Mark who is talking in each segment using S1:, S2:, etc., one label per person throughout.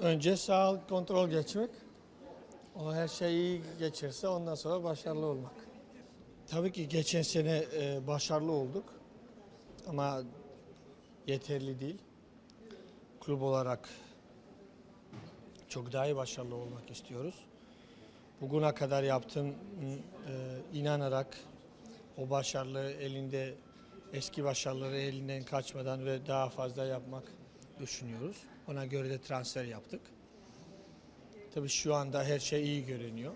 S1: Önce sağlık kontrol geçmek. O her şey iyi geçirse ondan sonra başarılı olmak. Tabii ki geçen sene e, başarılı olduk. Ama yeterli değil. Kulüp olarak çok daha iyi başarılı olmak istiyoruz. Bugüne kadar yaptığım e, inanarak o başarılı elinde eski başarıları elinden kaçmadan ve daha fazla yapmak düşünüyoruz. Ona göre de transfer yaptık. Tabii şu anda her şey iyi görünüyor.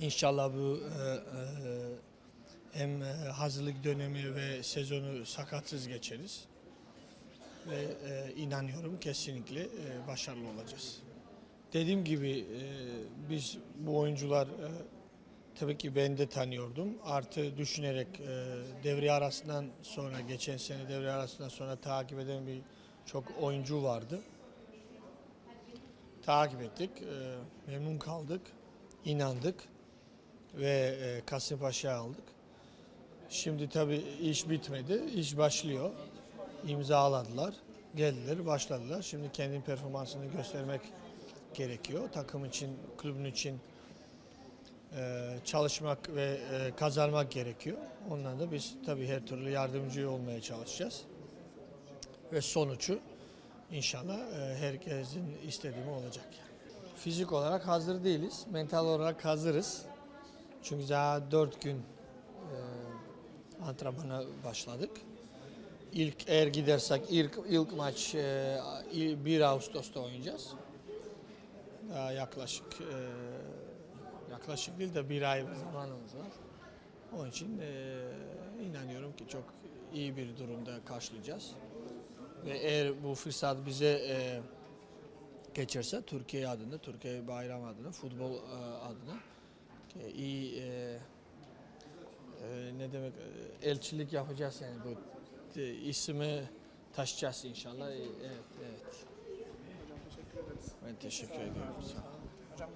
S1: İnşallah bu e, e, hem e, hazırlık dönemi ve sezonu sakatsız geçeriz. Ve inanıyorum kesinlikle başarılı olacağız. Dediğim gibi biz bu oyuncular tabii ki ben de tanıyordum. Artı düşünerek e, devre arasından sonra geçen sene devre arasından sonra takip eden bir çok oyuncu vardı. Takip ettik, e, memnun kaldık, inandık ve e, Kasımpaşa'ya aldık. Şimdi tabii iş bitmedi, iş başlıyor. İmzaladılar, geldiler, başladılar. Şimdi kendi performansını göstermek gerekiyor. Takım için, kulübün için e, çalışmak ve e, kazanmak gerekiyor. Ondan da biz tabii her türlü yardımcı olmaya çalışacağız. Ve sonucu inşallah e, herkesin istediği olacak. Fizik olarak hazır değiliz. Mental olarak hazırız. Çünkü daha dört gün e, antrenmana başladık. İlk eğer gidersek ilk, ilk maç e, 1 Ağustos'ta oynayacağız. Daha yaklaşık e, yaklaşık değil de bir ay zamanımız var. Onun için e, inanıyorum ki çok iyi bir durumda karşılayacağız. Ve eğer bu fırsat bize e, geçerse Türkiye adına, Türkiye bayram adına, futbol e, adına e, iyi e, e, ne demek e, elçilik yapacağız yani bu e, ismi taşıyacağız inşallah. E, evet, evet. Ben teşekkür ediyorum.
S2: Hocam.